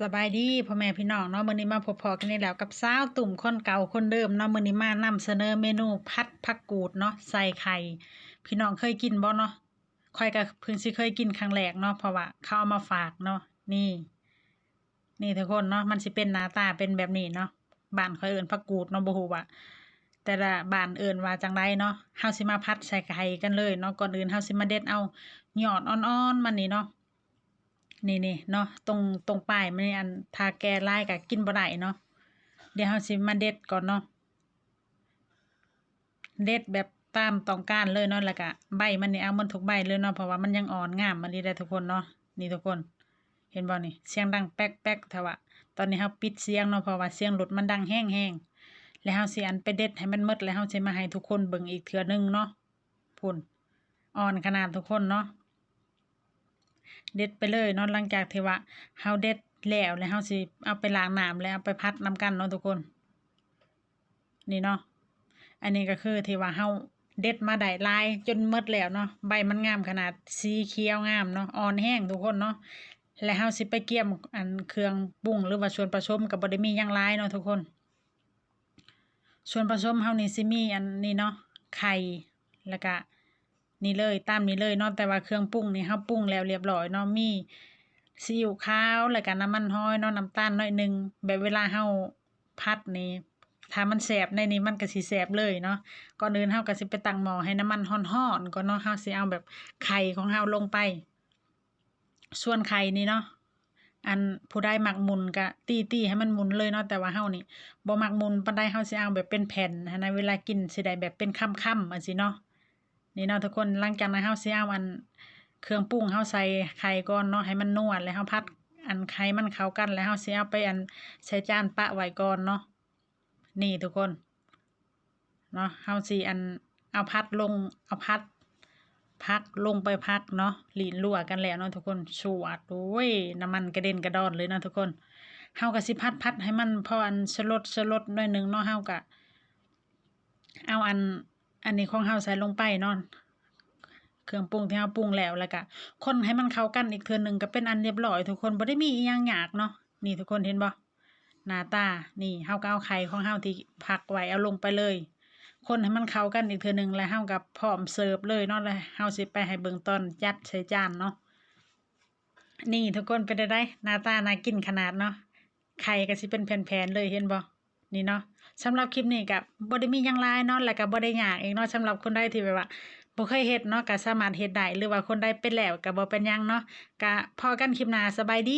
สบายดีพ่อแม่พี่น้องเนาะมื้อนี้มาพบพอกันนี่แล้วกับสาวตุ่มคนเก่าคนเดิมเนาะมื้อนี้มานำเสนอเมนูผัดผักกูดเนาะใส่ไข่พี่น้องเคยกินบ่เนาะข่อยก็เพิ่งสิเคยกินครั้งแรกเนาะเพราะว่าเขาเอามาฝากเนาะนี่ นี่ทุกคนเนาะมันสิเป็นหน้าตาเป็นแบบนี้เนาะบ้านข่อยเอิ้นผักกูดเนาะบ่ฮู้ว่าแต่ละบ้านเอิ้นว่าจังไดเนาะเฮาสิมาผัดใส่ไข่กันเลยเนาะก่อนอื่นเฮาสิมาเด็ดเอาหยอดอ่อนๆมันนี่เนาะ นี่นี่เนาะตรงตรงปลายมันอันทาแก่ลายก็กินบ่ได้เนาะเดี๋ยวเฮาสิมาเด็ดก่อนเนาะเด็ดแบบตามต้องการเลยเนาะแล้วก็ใบมันนี่เอามันทุกใบเลยเนาะเพราะว่ามันยังอ่อนงามมันนี่ได้ทุกคนเนาะนี่ทุกคน เห็นบ่นี่เสียงดังแป๊กแป๊กแต่ว่าตอนนี้เฮาปิดเสียงเนาะเพราะว่าเสียงรถมันดังแห้งๆแล้วเฮาสิอันไปเด็ดให้มันมดแล้วเฮาสิมาให้ทุกคนเบิ่งอีกเทื่อนึงเนาะพุ่นอ่อนขนาดทุกคนเนาะ เด็ดไปเลยเนาะหลังจากที่ว่าเฮาเด็ดแล้วแล้วเฮาสิเอาไปล้างน้ำแล้วเอาไปพัดน้ำกันเนาะทุกคน นี่เนาะอันนี้ก็คือที่ว่าเฮาเด็ดมาได้ลายจนมดแล้วเนาะใบมันงามขนาดสีเขียวงามเนาะอ่อนแห้งทุกคนเนาะแล้วเฮาสิไปเกี่ยมอันเครื่องปรุงหรือว่าส่วนผสมก็บ่ได้มีหยังลายเนาะทุกคน ส่วนผสมเฮานี่สิมีอันนี้เนาะไข่แล้วก็ นี่เลยตามนี้เลยเนาะแต่ว่าเครื่องปรุงนี่เฮาปรุงแล้วเรียบร้อยเนาะมีซีอิ๊วขาวแล้วก็น้ำมันหอยเนาะน้ำตาลน้อยหนึงแบบเวลาเฮาผัดนี่ถ้ามันแสบในนี้มันก็สิแสบเลยเนาะก่อนอื่นเฮาก็สิไปตั้งหม้อให้น้ำมันร้อนๆก่อนเนาะเฮาสิเอาแบบไข่ของเฮาลงไป ส่วนไข่นี่เนาะอันผู้ใดมักหมุนก็ตี้ๆให้มันหมุนเลยเนาะแต่ว่าเฮานี่บ่มักหมุนปานใดเฮาสิเอาแบบเป็นแผ่นหั้นะเวลากินสิได้แบบเป็นค่ำๆจังซี่เนาะ นี่เนาะทุกคนหลังจากนั้นเฮาสิเอาอันเครื่องปรุงเฮาใส่ไข่ก่อนเนาะให้มันนวดแล้วเฮาพัดอันไข่มันเข้ากันแล้วเฮาสิเอาไปอันใส่จานปะไว้ก่อนเนาะนี่ทุกคนเนาะเฮาสิอันเอาพัดลงเอาพัดพักลงไปพักเนาะหลีนรั่วกันแล้วเนาะทุกคนชวดโอ้ยน้ำมันกระเด็นกระดอนเลยนะทุกคนเฮาก็สิพัดพัดให้มันพออันสลดสลดหน่อยหนึงเนาะเฮาก็เอาอัน อันนี้ของเฮาใส่ลงไปเนาะเครื่องปรุงที่เฮาปรุงแล้วแล้วก็คนให้มันเข้ากันอีกเทื่อหนึงก็เป็นอันเรียบร้อยทุกคนบ่ได้มีอิหยังยากเนาะนี่ทุกคนเห็นบ่หน้าตานี่เฮาก็เอาไข่ของเฮาที่พักไว้เอาลงไปเลย คนให้มันเข้ากันอีกเทื่อหนึงแล้วเฮาก็พร้อมเสิร์ฟเลยเนาะแล้วเฮาสิไปให้เบิ่งตอนยัดใส่จานเนาะนี่ทุกคนเป็นได้ไดหน้าตาน่ากินขนาดเนาะไข่ก็สิเป็นแผ่นๆเลยเห็นบ่ นี่เนาะสำหรับคลิปนี้กับบอดี้มียังไลน์เนาะแล้วกับบอดี้หยากเองเนาะสำหรับคนได้ที่แบบว่าบ่เคยเฮ็ดเนาะก็สามารถเฮ็ดได้หรือว่าคนได้เป็นแล้วก็บ่เป็นยังเนาะก็พอกันคลิปหน้าสบายดี